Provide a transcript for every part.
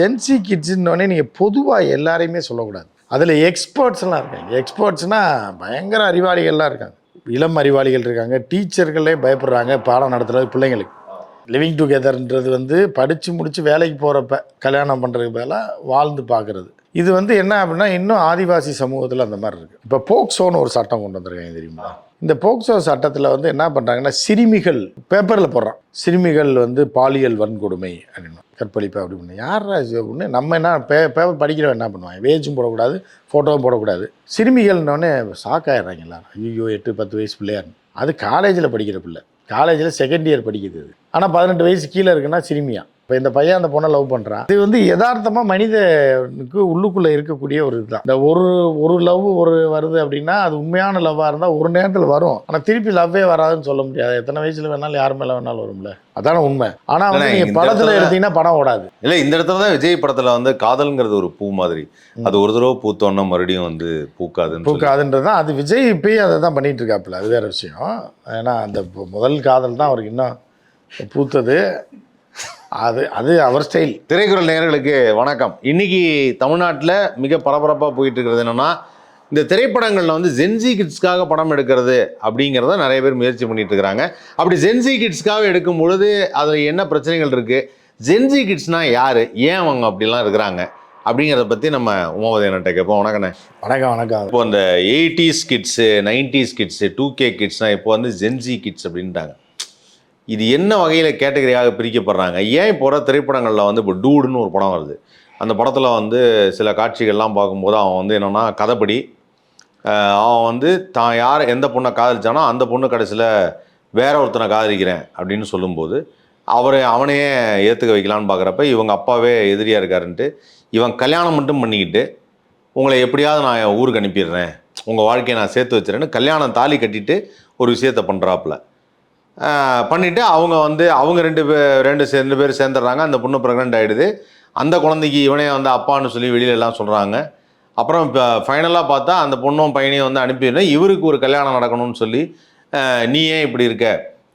Gen Z கிட்ஸ்ன்னொடனே நீங்கள் பொதுவாக எல்லாரையுமே சொல்லக்கூடாது. அதில் எக்ஸ்பர்ட்ஸ்லாம் இருக்காங்க. எக்ஸ்பர்ட்ஸ்னால் பயங்கர அறிவாளிகள்லாம் இருக்காங்க. இளம் அறிவாளிகள் இருக்காங்க. டீச்சர்களே பயப்படுறாங்க. பாடம் நடத்துகிறது பிள்ளைங்களுக்கு. லிவிங் டுகெதர்ன்றது வந்து படித்து முடித்து வேலைக்கு போகிறப்ப கல்யாணம் பண்ணுறதுக்கு பதிலாக வாழ்ந்து பார்க்குறது. இது வந்து என்ன அப்படின்னா இன்னும் ஆதிவாசி சமூகத்தில் அந்த மாதிரி இருக்குது இப்போ போக்சோன்னு ஒரு சட்டம் கொண்டு வந்திருக்காங்க தெரியுமா? இந்த போக்சோ சட்டத்தில் வந்து என்ன பண்ணுறாங்கன்னா சிறுமிகள் பேப்பரில் போடுறான். சிறுமிகள் வந்து பாலியல் வன்கொடுமை அப்படின்னு. கற்பழிப்பு அப்படின்னு யார் ஒன்று நம்ம என்ன பே பேப்பர் படிக்கிறவன் என்ன பண்ணுவாங்க வேஜும் போடக்கூடாது ஃபோட்டோவும் போடக்கூடாது. சிறுமிகள்னோடனே ஷாக்காயிடுறாங்க எல்லாரும். ஐயோ எட்டு பத்து வயசு பிள்ளையார் அது காலேஜில் படிக்கிற பிள்ளை. காலேஜில் செகண்ட் இயர் படிக்கிறது ஆனால் பதினெட்டு வயசு கீழே இருக்குன்னா சிறுமியா? இப்போ இந்த பையன் அந்த பொண்ணை லவ் பண்ணுறான் இது வந்து யதார்த்தமாக மனிதனுக்கு உள்ளுக்குள்ளே இருக்கக்கூடிய ஒரு இதுதான். இந்த ஒரு ஒரு லவ் ஒரு வருது அப்படின்னா அது உண்மையான லவ்வாக இருந்தால் ஒரு நேரத்தில் வரும். ஆனால் திருப்பி லவ்வே வராதுன்னு சொல்ல முடியாது. எத்தனை வயசில் வேணாலும் யார் மேலே வேணாலும் வரும்ல. அதான உண்மை. ஆனால் வந்து நீங்கள் படத்தில் எடுத்தீங்கன்னா படம் ஓடாது. இல்ல இந்த இடத்துல தான் விஜய் படத்துல வந்து காதல்ங்கிறது ஒரு பூ மாதிரி. அது ஒரு தடவை பூத்தோன்னா மறுபடியும் வந்து பூக்காதுன்னு. பூக்காதுன்றது தான். அது விஜய் இப்பயும் அதை தான் பண்ணிட்டு இருக்காப்புல அது வேற விஷயம். ஏன்னா அந்த முதல் காதல் தான் அவருக்கு இன்னும் பூத்தது. அது அது அவர் ஸ்டைல் திரைக்குறள் நேயர்களுக்கு வணக்கம். இன்னைக்கு தமிழ்நாட்டில் மிக பரபரப்பாக போயிட்டு இருக்கிறது என்னன்னா இந்த திரைப்படங்களில் வந்து ஜென்சி கிட்ஸ்க்காக படம் எடுக்கிறது அப்படிங்கிறத நிறைய பேர் முயற்சி பண்ணிட்டு இருக்கிறாங்க அப்படி ஜென்சி கிட்ஸ்க்காக எடுக்கும் பொழுது அதில் என்ன பிரச்சனைகள் இருக்கு? ஜென்சி கிட்ஸ்னா யாரு? ஏன் அவங்க அப்படிலாம் இருக்கிறாங்க? அப்படிங்கிறத பற்றி நம்ம உமாவதியன்ட்ட கேட்போம். வணக்கண்ணே வணக்கம் வணக்கம். இப்போ இந்த eighties kids nineties kids two K கிட்ஸ்னால் இப்போ வந்து ஜென்சி கிட்ஸ் அப்படின்ட்டாங்க. இது என்ன வகையில் கேட்டகரியாக பிரிக்கப்படுறாங்க? ஏன் இப்போ வர திரைப்படங்களில் வந்து இப்போ டூடுன்னு ஒரு படம் வருது? அந்த படத்தில் வந்து சில காட்சிகள்லாம் பார்க்கும்போது அவன் வந்து என்னென்னா கதைப்படி அவன் வந்து தான் யார் எந்த பொண்ணை காதலிச்சானோ அந்த பொண்ணு கடைசியில் வேற ஒருத்தனை காதலிக்கிறேன் அப்படின்னு சொல்லும்போது அவரை அவனையே ஏற்றுக்க வைக்கலான்னு பார்க்குறப்ப இவங்க அப்பாவே எதிரியாக இருக்காருன்ட்டு இவன் கல்யாணம் மட்டும் பண்ணிக்கிட்டு உங்களை எப்படியாவது நான் என் ஊருக்கு அனுப்பிடுறேன் உங்கள் வாழ்க்கையை நான் சேர்த்து வச்சுறேன்னு கல்யாணம் தாலி கட்டிட்டு ஒரு விஷயத்த பண்ணுறாப்புல பண்ணிவிட்டு அவங்க வந்து அவங்க ரெண்டு பேர் ரெண்டு ரெண்டு பேர் சேர்ந்துடுறாங்க. அந்த பொண்ணு ப்ரெக்னென்ட் ஆகிடுது அந்த குழந்தைக்கு இவனே வந்து அப்பான்னு சொல்லி வெளியில எல்லாம் சொல்கிறாங்க அப்புறம் இப்போ ஃபைனலாக பார்த்தா அந்த பொண்ணும் பையனையும் வந்து அனுப்பிடுறேன் இவருக்கு ஒரு கல்யாணம் நடக்கணும்னு சொல்லி நீ ஏன் இப்படி இருக்க?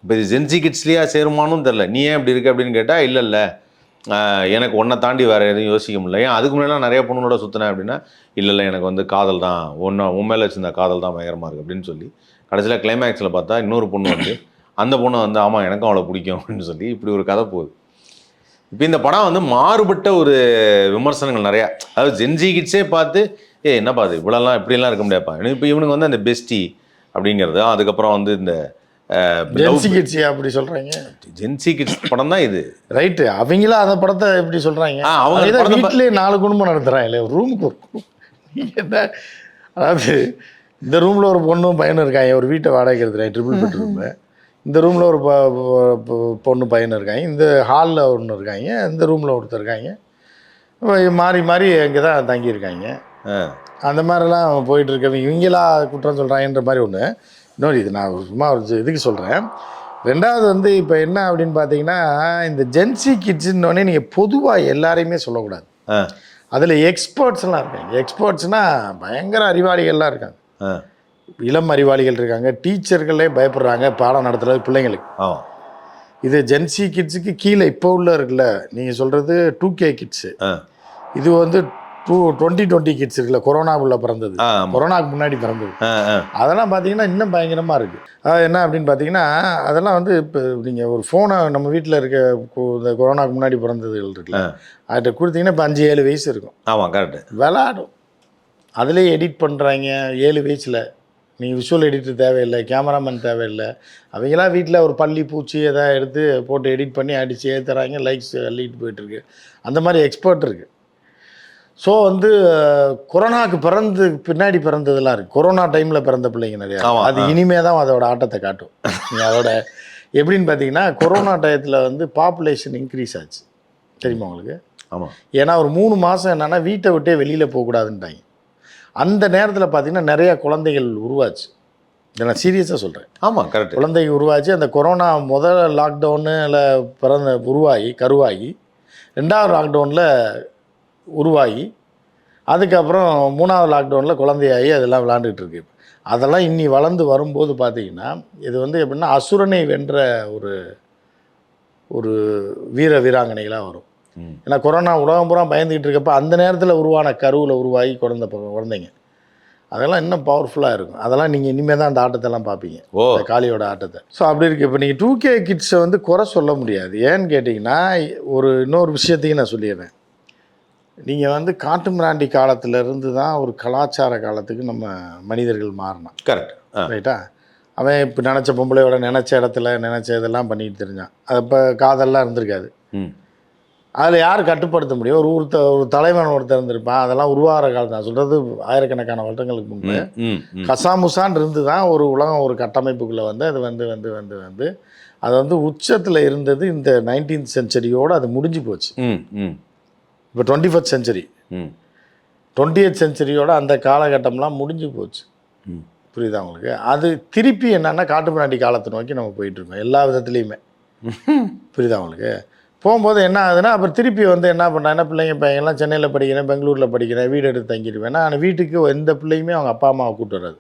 இப்போ இது ஜென்சி கிட்ஸ்லேயா சேருமானும் தெரில நீ ஏன் இப்படி இருக்க அப்படின்னு கேட்டால் இல்லை இல்லை. எனக்கு ஒன்றை தாண்டி வேறு எதுவும் யோசிக்க முடியல. ஏன் அதுக்கு முன்னாடி நிறைய பொண்ணுங்களோட சுற்றினேன் அப்படின்னா இல்லை இல்லை எனக்கு வந்து காதல் தான். ஒன்று உன் மேலே காதல் தான் பயங்கரமாக இருக்குது அப்படின்னு சொல்லி கடைசியில் கிளைமேக்ஸில் பார்த்தா இன்னொரு பொண்ணு வந்து அந்த பொண்ணு வந்து ஆமாம் எனக்கும் அவளை பிடிக்கும் அப்படின்னு சொல்லி இப்படி ஒரு கதை போகுது. இப்போ இந்த படம் வந்து மாறுபட்ட ஒரு விமர்சனங்கள் நிறையா. அதாவது ஜென்ஜி கிட்ஸே பார்த்து ஏ என்னப்பா அது இவ்வளோலாம் இப்படிலாம் இருக்க முடியாதுப்பா. இப்போ இவனுக்கு வந்து அந்த பெஸ்டி அப்படிங்கிறது அதுக்கப்புறம் வந்து இந்த ஜென்சி கிட்ஸி அப்படி சொல்றாங்க? ஜென்சி கிட்ஸ் படம் தான் இது. ரைட்டு அவங்களும் அந்த படத்தை எப்படி சொல்றாங்க? ஆ, அவங்க வீட்டிலேயே நாலு குடும்பம் நடத்துறாங்க ரூமுக்கு ஒரு அதாவது இந்த ரூம்ல ஒரு பொண்ணும் பையனும் இருக்காங்க. ஒரு வீட்டை வாடகைக்கு எடுத்துறாங்க ட்ரிபிள் பெட்ரூம் இந்த ரூமில் ஒரு பொண்ணு பையன் இருக்காங்க. இந்த ஹாலில் ஒன்று இருக்காங்க. இந்த ரூமில் ஒருத்தர் இருக்காங்க. மாறி மாறி அங்கே தான் தங்கியிருக்காங்க. அந்த மாதிரிலாம் போயிட்டு இருக்கவங்க இவங்களா குற்றம் சொல்கிறாங்கன்ற மாதிரி ஒன்று இன்னொரு இது நான் சும்மா ஒரு இதுக்கு சொல்கிறேன் ரெண்டாவது வந்து இப்போ என்ன அப்படின்னு பார்த்தீங்கன்னா இந்த ஜென்சி கிட்ஸ்ன்னொடனே நீங்கள் பொதுவாக எல்லாரையுமே சொல்லக்கூடாது. ஆ. அதில் எக்ஸ்பர்ட்ஸ்லாம் இருக்காங்க. எக்ஸ்பர்ட்ஸ்னால் பயங்கர அறிவாளிகள்லாம் இருக்காங்க. ஆ. இளம் அறிவாளிகள் இருக்காங்க. டீச்சர்களே பயப்படுறாங்க. பாடம் நடத்துறது பிள்ளைங்களுக்கு. இது ஜென்சி கிட்ஸுக்கு கீழே இப்போ உள்ள இருக்குல்ல. நீங்கள் சொல்கிறது டூ கே கிட்ஸு. இது வந்து டூ டுவெண்ட்டி டுவெண்ட்டி கிட்ஸ் இருக்குல்ல. கொரோனாவுள்ள பிறந்தது. கொரோனாக்கு முன்னாடி பிறந்தது. அதெல்லாம் பார்த்தீங்கன்னா இன்னும் பயங்கரமாக இருக்குது அது என்ன அப்படின்னு பார்த்தீங்கன்னா அதெல்லாம் வந்து இப்போ நீங்கள் ஒரு ஃபோனை நம்ம வீட்டில் இருக்க இந்த கொரோனாக்கு முன்னாடி பிறந்ததுகள் இருக்குல்ல. அதுகிட்ட கொடுத்தீங்கன்னா இப்போ அஞ்சு ஏழு வயசு இருக்கும். ஆமாம் கரெக்டு விளாடும். அதுலேயே எடிட் பண்ணுறாங்க ஏழு வயசில். நீங்கள் விஷுவல் எடிட்டர் தேவையில்லை கேமராமேன் தேவையில்லை. அவங்களாம் வீட்டில் ஒரு பள்ளி பூச்சி எதாவது எடுத்து போட்டு எடிட் பண்ணி அடித்து ஏற்றுறாங்க லைக்ஸ் அள்ளிட்டு போயிட்டுருக்கு அந்த மாதிரி எக்ஸ்பர்ட் இருக்குது ஸோ வந்து அஹ், கொரோனாக்கு பிறந்து பின்னாடி பிறந்ததெல்லாம் இருக்குது கொரோனா டைமில் பிறந்த பிள்ளைங்க நிறையா அது. இனிமே தான் அதோட ஆட்டத்தை காட்டும். அதோட எப்படின்னு பார்த்தீங்கன்னா கொரோனா டயத்தில் வந்து பாப்புலேஷன் இன்க்ரீஸ் ஆச்சு. தெரியுமா உங்களுக்கு? ஆமாம் ஏன்னா ஒரு மூணு மாதம் என்னன்னா வீட்டை விட்டே வெளியில் போகக்கூடாதுன்ட்டாங்க. அந்த நேரத்தில் பார்த்தீங்கன்னா நிறைய குழந்தைகள் உருவாச்சு. இதை நான் சீரியஸாக சொல்கிறேன் ஆமாம் கரெக்டு குழந்தை உருவாச்சு அந்த கொரோனா முதல் லாக்டவுனில் பிறந்த உருவாகி கருவாகி ரெண்டாவது லாக்டவுனில் உருவாகி அதுக்கப்புறம் மூணாவது லாக்டவுனில் குழந்தையாகி அதெல்லாம் விளாண்டுட்டு இருக்கு. அதெல்லாம் இன்னி வளர்ந்து வரும்போது பார்த்தீங்கன்னா இது வந்து எப்படின்னா அசுரனை வென்ற ஒரு ஒரு வீர வீராங்கனைகளாக வரும். ஏன்னா கொரோனா உலகம் பூரா பயந்துக்கிட்டு இருக்கப்ப அந்த நேரத்தில் உருவான கருவில் உருவாகி குழந்த குழந்தைங்க. அதெல்லாம் இன்னும் பவர்ஃபுல்லாக இருக்கும். அதெல்லாம் நீங்கள் இனிமேல் தான் அந்த ஆட்டத்தெல்லாம் பார்ப்பீங்க ஓ. காளியோட ஆட்டத்தை. ஸோ அப்படி இருக்கு. இப்போ நீங்கள் டூ கே கிட்ஸை வந்து குறை சொல்ல முடியாது. ஏன்னு கேட்டிங்கன்னா ஒரு இன்னொரு விஷயத்தையும் நான் சொல்லிடுறேன். நீங்கள் வந்து காட்டு மிராண்டி காலத்துல இருந்து தான் ஒரு கலாச்சார காலத்துக்கு நம்ம மனிதர்கள் மாறினோம் கரெக்ட் ரைட்டா? அவன் இப்போ நினச்ச பொம்பளையோட நினச்ச இடத்துல நினச்ச இதெல்லாம் பண்ணிட்டு தெரிஞ்சான். அது இப்போ காதல்லாம் இருந்திருக்காது. அதில் யார் கட்டுப்படுத்த முடியும்? ஒரு ஒருத்த ஒரு தலைவன் ஒருத்தர் இருந்திருப்பான். அதெல்லாம் உருவாகிற காலத்து நான் சொல்கிறது ஆயிரக்கணக்கான வருடங்களுக்கு முன்பு. கசாமுசான் இருந்து தான் ஒரு உலகம் ஒரு கட்டமைப்புக்குள்ளே வந்து அது வந்து வந்து வந்து வந்து அது வந்து உச்சத்தில் இருந்தது இந்த நைன்டீன்த் செஞ்சுரியோடு அது முடிஞ்சு போச்சு. இப்போ twenty first century twenty eighth செஞ்சுரியோட அந்த காலகட்டம்லாம் முடிஞ்சு போச்சு. புரியுதா உங்களுக்கு? அது திருப்பி என்னன்னா காட்டு பிராண்டி காலத்தை நோக்கி நம்ம போயிட்டு இருக்கோம் எல்லா விதத்துலேயுமே. புரியுதா உங்களுக்கு? போகும்போது என்ன ஆகுதுன்னா அப்புறம் திருப்பி வந்து என்ன பண்ணுறாங்கன்னா பிள்ளைங்க பையன்லாம் சென்னையில் படிக்கிறேன் பெங்களூரில் படிக்கிறேன் வீடு எடுத்து தங்கிடுவேன் ஆனால் வீட்டுக்கு எந்த பிள்ளையுமே அவங்க அப்பா அம்மாவை கூட்டு வராது.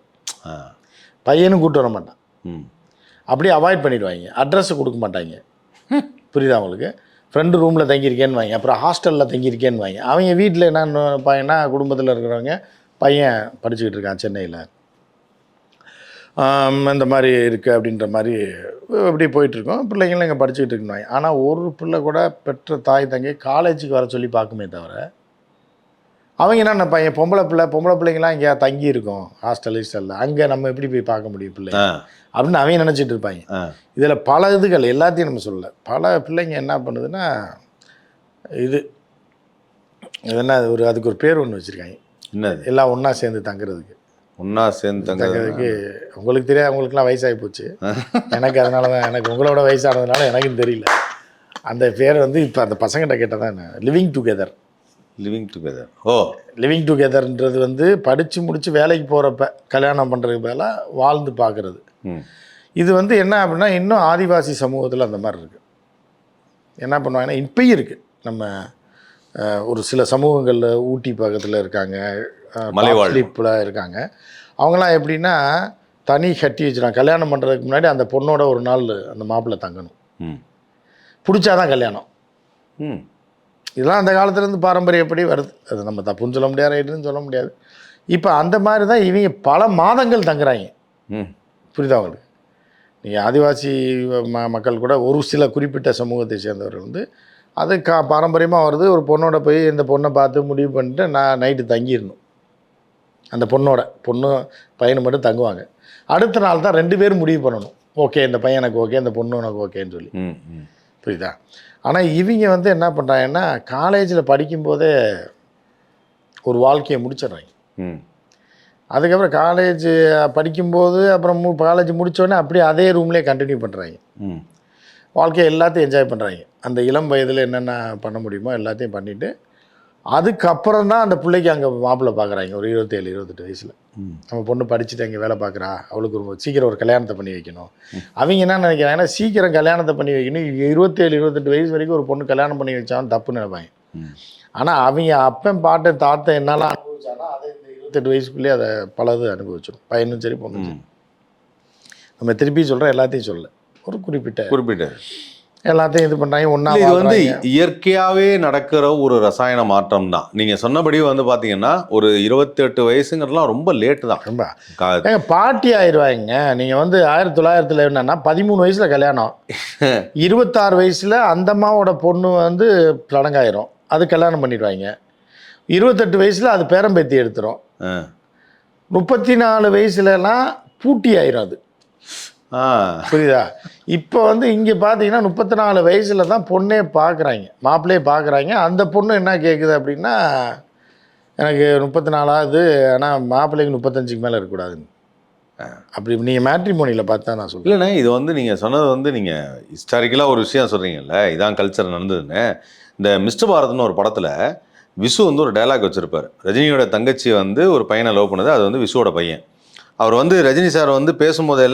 பையனும் கூட்டு வர மாட்டான். ம். அப்படியே அவாய்ட் பண்ணிடுவாங்க. அட்ரஸ் கொடுக்க மாட்டாங்க. புரியுதா உங்களுக்கு? ஃப்ரெண்டு ரூமில் தங்கியிருக்கேன்னு வாங்க. அப்புறம் ஹாஸ்டலில் தங்கியிருக்கேன்னு வாங்க. அவங்க வீட்டில் என்ன பையனா குடும்பத்தில் இருக்கிறவங்க பையன் படிச்சுக்கிட்டு இருக்கான் சென்னையில். இந்த மாதிரி இருக்குது அப்படின்ற மாதிரி இப்படி போயிட்டுருக்கோம். பிள்ளைங்களும் இங்கே படிச்சுக்கிட்டு இருக்குன்னு ஆனால் ஒரு பிள்ளை கூட பெற்ற தாய் தங்கை காலேஜுக்கு வர சொல்லி பார்க்குமே தவிர அவங்க என்ன பையன் பொம்பளை பிள்ளை பொம்பளை பிள்ளைங்களாம் இங்கே தங்கி இருக்கும் ஹாஸ்டல் ஹாஸ்டலில் அங்கே நம்ம எப்படி போய் பார்க்க முடியும் பிள்ளை அப்படின்னு அவங்க நினச்சிட்டு இருப்பாங்க. இதில் பல இதுகள் எல்லாத்தையும் நம்ம சொல்லல. பல பிள்ளைங்க என்ன பண்ணுதுன்னா இது இது என்ன ஒரு அதுக்கு ஒரு பேர் ஒன்று வச்சுருக்காங்க. என்னது? எல்லாம் ஒன்றா சேர்ந்து தங்குறதுக்கு. ஒன்றா சேர்ந்து தங்க தங்குறதுக்கு உங்களுக்கு தெரியாது உங்களுக்குலாம் வயசாகி போச்சு. எனக்கு அதனால தான் எனக்கு உங்களோட வயசானதுனால எனக்கும் தெரியல. அந்த பேர் வந்து இப்போ அந்த பசங்கிட்ட கேட்டால் தான் லிவிங் டுகெதர் லிவிங் டுகெதர் ஓ. லிவிங் டுகெதர்ன்றது வந்து படித்து முடித்து வேலைக்கு போகிறப்ப கல்யாணம் பண்ணுறதுக்கு பதிலாக வாழ்ந்து பார்க்குறது இது வந்து என்ன அப்படின்னா இன்னும் ஆதிவாசி சமூகத்தில் அந்த மாதிரி இருக்குது என்ன பண்ணுவாங்கன்னா இப்பயும் இருக்குது நம்ம ஒரு சில சமூகங்களில் ஊட்டி பக்கத்தில் இருக்காங்க. ஸ்லீப்பில் இருக்காங்க. அவங்களாம் எப்படின்னா தனி கட்டி வச்சுருவாங்க கல்யாணம் பண்ணுறதுக்கு முன்னாடி அந்த பொண்ணோட ஒரு நாள் அந்த மாப்பிள்ளை தங்கணும். ம். பிடிச்சாதான் கல்யாணம். ம். இதெல்லாம் அந்த காலத்துலேருந்து பாரம்பரியப்படி வருது? அது நம்ம தப்புன்னு சொல்ல முடியாது ரைட்டுன்னு சொல்ல முடியாது. இப்போ அந்த மாதிரி தான் இவங்க பல மாதங்கள் தங்குறாங்க. ம். புரியுதா உங்களுக்கு? நீங்கள் ஆதிவாசி ம மக்கள் கூட ஒரு சில குறிப்பிட்ட சமூகத்தை சேர்ந்தவர்கள் வந்து அது கா பாரம்பரியமாக வருது. ஒரு பொண்ணோட போய் இந்த பொண்ணை பார்த்து முடிவு பண்ணிட்டு நான் நைட்டு தங்கிடணும். அந்த பொண்ணோட பொண்ணு பையனு மட்டும் தங்குவாங்க. அடுத்த நாள் தான் ரெண்டு பேரும் முடிவு பண்ணணும். ஓகே இந்த பையன் எனக்கு ஓகே இந்த பொண்ணு எனக்கு ஓகேன்னு சொல்லி. ம் ம். புரியுதா? ஆனால் இவங்க வந்து என்ன பண்ணுறாங்கன்னா காலேஜில் படிக்கும்போதே ஒரு வாழ்க்கையை முடிச்சிடுறாங்க. ம். அதுக்கப்புறம் காலேஜ் படிக்கும்போது அப்புறம் காலேஜ் முடித்தோடனே அப்படியே அதே ரூம்லேயே கண்டினியூ பண்ணுறாங்க ம். வாழ்க்கையை எல்லாத்தையும் என்ஜாய் பண்ணுறாங்க அந்த இளம் வயதில் என்னென்ன பண்ண முடியுமோ எல்லாத்தையும் பண்ணிவிட்டு அதுக்கப்புறம் தான் அந்த பிள்ளைக்கு அங்கே மாப்பிள்ளை பார்க்குறாங்க ஒரு இருபத்தேழு இருபத்தெட்டு வயசில். நம்ம பொண்ணு படிச்சுட்டு அங்கே வேலை பார்க்குறா அவளுக்கு ஒரு சீக்கிரம் ஒரு கல்யாணத்தை பண்ணி வைக்கணும். அவங்க என்ன நினைக்கிறாங்கன்னா சீக்கிரம் கல்யாணத்தை பண்ணி வைக்கணும் இருபத்தேழு இருபத்தெட்டு வயசு வரைக்கும் ஒரு பொண்ணு கல்யாணம் பண்ணி வச்சாலும் தப்புன்னு நினைப்பாங்க. ஆனால் அவங்க அப்பன் பாட்டன் தாத்தன் என்னெல்லாம் அனுபவிச்சானா அதை இந்த இருபத்தெட்டு வயசுக்குள்ளேயே அதை பலது அனுபவிச்சிடும். பையனும் சரி பொண்ணும் சரி. நம்ம திருப்பி சொல்கிறோம் எல்லாத்தையும் சொல்லல. ஒரு குறிப்பிட்ட குறிப்பிட்ட எல்லாத்தையும் இது பண்ணுறாங்க ஒன்றா இது வந்து இயற்கையாவே நடக்கிற ஒரு ரசாயன மாற்றம் தான். நீங்க சொன்னபடி வந்து பாத்தீங்கன்னா ஒரு இருபத்தெட்டு வயசுங்கிறதுலாம் ரொம்ப லேட்டு தான். ரொம்ப. பாட்டி ஆயிடுவாங்க நீங்கள் வந்து ஆயிரத்தி தொள்ளாயிரத்தில் என்னன்னா பதிமூணு வயசில் கல்யாணம். இருபத்தாறு வயசில் அந்த அம்மாவோட பொண்ணு வந்து சடங்காயிரும். அது கல்யாணம் பண்ணிடுவாங்க இருபத்தெட்டு வயசில் அது பேரம்பேத்தி எடுத்துரும். முப்பத்தி நாலு வயசுலலாம் பூட்டி ஆயிரும் அது. புரியுதா? இப்போ வந்து இங்கே பார்த்தீங்கன்னா முப்பத்தி நாலு வயசில் தான் பொண்ணே பார்க்குறாங்க மாப்பிள்ளையே பார்க்குறாங்க அந்த பொண்ணு என்ன கேட்குது அப்படின்னா எனக்கு முப்பத்தி நாலாவது ஆனால் மாப்பிள்ளைக்கு முப்பத்தஞ்சுக்கு மேலே இருக்கக்கூடாதுன்னு. அப்படி நீங்கள் மேட்ரிமோனியில் பார்த்தா நான் சொல்கிறேன் இல்லைண்ணே இது வந்து நீங்க சொன்னது வந்து நீங்க ஹிஸ்டாரிக்கலா ஒரு விஷயம் சொல்றீங்கல்ல இதான் கல்ச்சர் நடந்ததுன்னு. இந்த மிஸ்டர் பாரத்னு ஒரு படத்துல விசு வந்து ஒரு டயலாக் வச்சிருப்பாரு. ரஜினியோட தங்கச்சி வந்து ஒரு பையனை லவ் பண்ணது அது வந்து விசுவோட பையன். அவர் வந்து ரஜினி சார் வந்து பேசும்போதே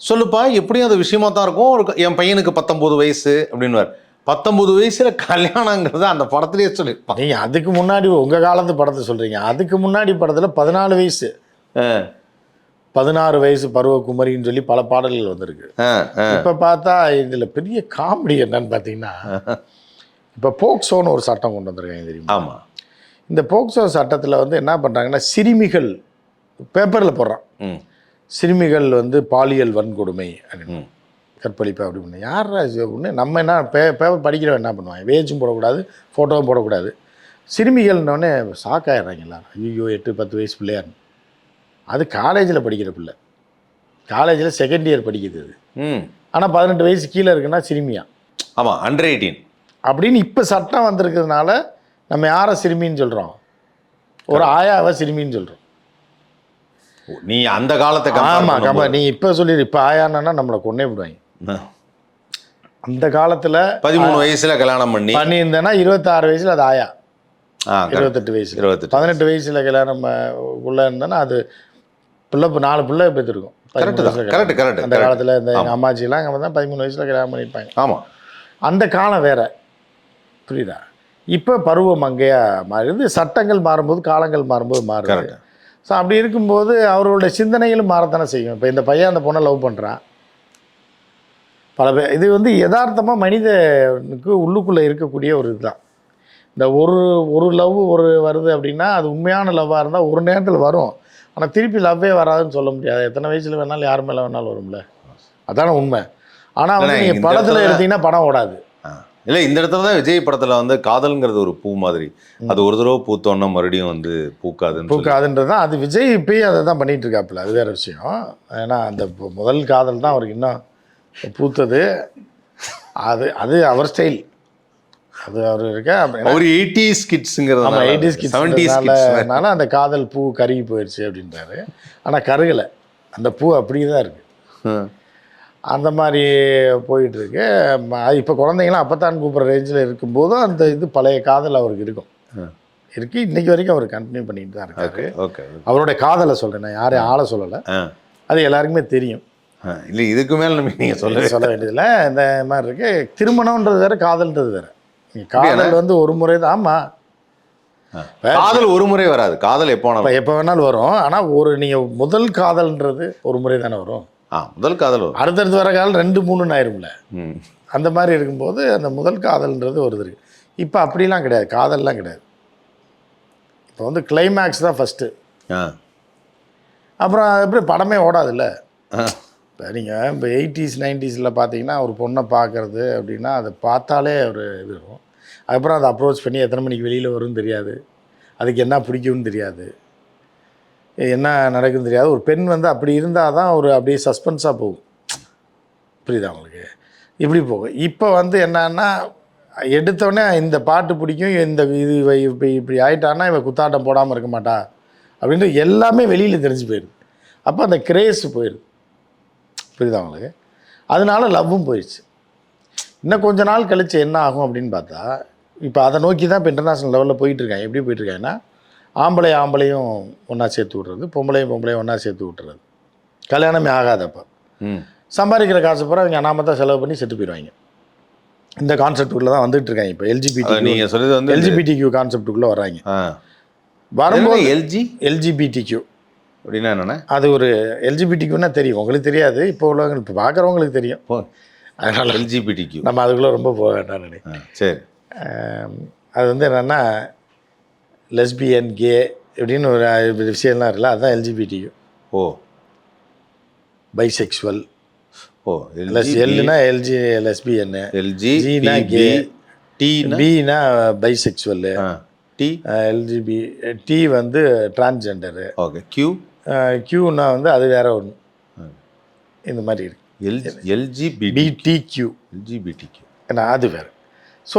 சொல்லுப்பா எப்படியும் அது விஷயமா தான் இருக்கும். ஒரு என் பையனுக்கு பத்தொன்பது வயசு அப்படின்னுவார். பத்தொன்பது வயசுல கல்யாணங்கிறத அந்த படத்திலேயே சொல்லியிருப்பான் நீங்கள் அதுக்கு முன்னாடி உங்கள் காலத்து படத்தை சொல்கிறீங்க அதுக்கு முன்னாடி படத்தில் பதினாலு வயசு. பதினாறு வயசு பருவகுமரின்னு சொல்லி பல பாடல்கள் வந்திருக்கு. இப்போ பார்த்தா இதில் பெரிய காமெடி என்னன்னு பார்த்தீங்கன்னா இப்போ போக்சோன்னு ஒரு சட்டம் கொண்டு வந்திருக்காங்க தெரியுமா? ஆமா. இந்த போக்சோ சட்டத்தில் வந்து என்ன பண்ணுறாங்கன்னா சிறுமிகள் பேப்பரில் போடுறான். சிறுமிகள் வந்து பாலியல் வன்கொடுமை அப்படின்னு. கற்பழிப்பு அப்படி பண்ணு. யாரா ஒன்று நம்ம என்ன பே பேப்பர் படிக்கிறவன் என்ன பண்ணுவாங்க வேஜும் போடக்கூடாது ஃபோட்டோவும் போடக்கூடாது. சிறுமிகள்னோடனே ஷாக் ஆயிடுறாங்க எல்லாரும். ஐயோ எட்டு பத்து வயசு பிள்ளையார். அது காலேஜில் படிக்கிற பிள்ளை. காலேஜில் செகண்ட் இயர் படிக்குது அது. ம். ஆனால் பதினெட்டு வயசு கீழே இருக்குன்னா சிறுமியா ஆமா அண்டர் எயிட்டீன் அப்படின்னு இப்போ சட்டம் வந்திருக்கிறதுனால நம்ம யாரை சிறுமின்னு சொல்கிறோம் ஒரு ஆயாவை சிறுமின்னு சொல்கிறோம் நீ அந்த காலத்தை ஆமாம் பண்ணும்போது- நீ இப்போ சொல்லிடு இப்போ ஆயானா நம்மளை கொன்னே விடுவாங்க. அந்த காலத்தில் பதிமூணு வயசுல கல்யாணம் பண்ணி பண்ணியிருந்தேன்னா இருபத்தாறு வயசில் அது ஆயா. இருபத்தெட்டு வயசில். இருபத்தெட்டு பதினெட்டு வயசில் கல்யாணம் உள்ள இருந்தேன்னா அது பிள்ளை நாலு பிள்ளை பெற்றிருக்கும் கரெக்ட் தான். கரெக்ட் கரெக்ட் அந்த காலத்தில் இந்த எங்கள் அம்மாச்சிலாம் அங்கே தான் பதிமூணு வயசில் கல்யாணம் பண்ணியிருப்பாங்க. ஆமா. அந்த காலம் வேற. புரியுதா? இப்போ பருவம் அங்கேயா மாறுது. சட்டங்கள் மாறும்போது காலங்கள் மாறும்போது மாறுது. ஸோ அப்படி இருக்கும்போது அவரோட சிந்தனைகளும் மாறத்தானே செய்யும். இப்போ இந்த பையன் அந்த பொண்ணை லவ் பண்ணுறான் பல பேர் இது வந்து யதார்த்தமாக மனிதனுக்கு உள்ளுக்குள்ளே இருக்கக்கூடிய ஒரு இதுதான். இந்த ஒரு ஒரு லவ் ஒரு வருது அப்படின்னா அது உண்மையான லவ்வாக இருந்தால் ஒரு நேரத்தில் வரும். ஆனால் திருப்பி லவ்வே வராதுன்னு சொல்ல முடியாது. எத்தனை வயசில் வேணாலும் யார் மேலே வேணாலும் வரும்ல. அதான உண்மை. ஆனால் வந்து நீங்கள் படத்தில் எடுத்தீங்கன்னா படம் ஓடாது. இல்ல இந்த இடத்துல தான் விஜய் படத்துல வந்து காதல்ங்கிறது ஒரு பூ மாதிரி. அது ஒரு தடவை பூத்தோன்னா மறுபடியும் வந்து பூக்காதுன்னு. பூக்காதுன்றது தான். அது விஜய் இப்பயும் அதை தான் பண்ணிட்டு இருக்காப்புல அது வேற விஷயம். ஏன்னா அந்த முதல் காதல் தான் அவருக்கு இன்னும் பூத்தது. அது அது அவர் ஸ்டைல் அது அவர் இருக்க அவர் எயிட்டிஸ் கிட்ஸுங்கிறது ஆமா எயிட்டிஸ் கிட்ஸ்னால அந்த காதல் பூ கருகி போயிடுச்சு அப்படின்றாரு. ஆனால் கருகலை. அந்த பூ அப்படியே தான் இருக்கு. அந்த மாதிரி போயிட்டு இருக்கு இப்போ குழந்தைங்களாம் அப்பத்தான் கூப்பிட்ற ரேஞ்சில் இருக்கும்போதும் அந்த இது பழைய காதல் அவருக்கு இருக்கும். ஆ. இருக்கு. இன்னைக்கு வரைக்கும் அவர் கண்டினியூ பண்ணிட்டு தான் இருக்காரு. ஓகே அவருடைய காதலை சொல்கிறேன் நான். யாரையும் ஆளை சொல்லலை. அது எல்லாருக்குமே தெரியும். இல்ல இதுக்கு மேல நம்ம நீங்க சொல்ல சொல்ல வேண்டியதில்லை. இந்த மாதிரி இருக்கு. திருமணம்ன்றது வேற காதல்ன்றது வேற. காதல் வந்து ஒரு முறை தான். ஆமாம் காதல் ஒரு முறை வராது. காதல் எப்போ எப்போ வேணாலும் வரும். ஆனால் ஒரு நீங்கள் முதல் காதல்ன்றது ஒரு முறை தானே வரும். ஆ முதல் காதல் வரும். அடுத்தடுத்து வர காலம் ரெண்டு மூணுன்னு ஆயிரும்ல. அந்த மாதிரி இருக்கும்போது அந்த முதல் காதல்ன்றது ஒரு இது இருக்குது இப்போ அப்படிலாம் கிடையாது. காதல்லாம் கிடையாது. இப்போ வந்து கிளைமேக்ஸ் தான் ஃபஸ்ட்டு ஆ. அப்புறம் அது எப்படி படமே ஓடாதுல்ல. இப்போ நீங்கள் இப்போ எயிட்டிஸ் நைன்டிஸில் பார்த்தீங்கன்னா ஒரு பொண்ணை பார்க்குறது அப்படின்னா அதை பார்த்தாலே ஒரு இது இருக்கும் அதுக்கப்புறம் அதை அப்ரோச் பண்ணி எத்தனை மணிக்கு வெளியில் வரும்னு தெரியாது. அதுக்கு என்ன பிடிக்கும்னு தெரியாது. என்ன நடக்குன்னு தெரியாது. ஒரு பெண் வந்து அப்படி இருந்தால் தான் ஒரு அப்படியே சஸ்பென்ஸாக போகும். புரியுதா உங்களுக்கு? இப்படி போகும். இப்போ வந்து என்னன்னா எடுத்தோடனே இந்த பாட்டு பிடிக்கும் இந்த இது இப்படி இப்படி ஆயிட்டான்னா இவன் குத்தாட்டம் போடாமல் இருக்க மாட்டா. அப்படின்ட்டு எல்லாமே வெளியில் தெரிஞ்சு போயிடுது. அப்போ அந்த கிரேஸ் போயிடுது. புரியுதா உங்களுக்கு? அதனால லவ்வும் போயிடுச்சு. இன்னும் கொஞ்ச நாள் கழிச்சு என்ன ஆகும் அப்படின்னு பார்த்தா இப்போ அதை நோக்கி தான் இப்போ இன்டர்நேஷ்னல் லெவலில் போயிட்டுருக்காங்க எப்படி போயிட்டு ஆம்பளை ஆம்பளையும் ஒன்றா சேர்த்து விட்றது பொம்பளையும் பொம்பளையும் ஒன்றா சேர்த்து விட்டுறது. கல்யாணமே ஆகாதப்போ. சம்பாதிக்கிற காசு பூரா அவங்க அனாமத்தான் செலவு பண்ணி செத்து போயிடுவாங்க. இந்த கான்செப்டுக்குள்ளே தான் வந்துட்டு இருக்காங்க இப்போ எல்ஜிபிடி நீங்க சொல்றது வந்து எல்ஜிபிடி கியூ கான்செப்டுக்குள்ளே வர்றாங்க ஆ. வரும்போது எல்ஜி எல்ஜிபிடி கியூ அப்படின்னா என்னண்ணே அது ஒரு எல்ஜிபிடிக்குன்னா தெரியும். உங்களுக்கு தெரியாது. இப்போ உள்ளவங்க இப்போ பார்க்குறவங்களுக்கு தெரியும். அதனால் எல்ஜிபிடி கியூ நம்ம அதுக்குள்ளே ரொம்ப போக வேண்டாம் சரி. அது வந்து என்னென்னா லெஸ்பியன் கே இப்படின்னு ஒரு விஷயம்லாம் இருக்குல்ல அதுதான் எல்ஜிபிடிக்கு ஓ. பைசெக்சுவல் ஓ லெஸ் எல்னா எல்ஜி லெஸ்பியன்னு எல்ஜி G னா? B gay. டீனா பினா பைசெக்சுவல் டி எல்ஜிபி டி வந்து டிரான்ஸ்ஜெண்டரு ஓகே கியூ கியூனா வந்து அது வேற ஒன்று இந்த மாதிரி இருக்கு. L LGBT BT Q LGBT Q ஏன்னா அது வேறு. ஸோ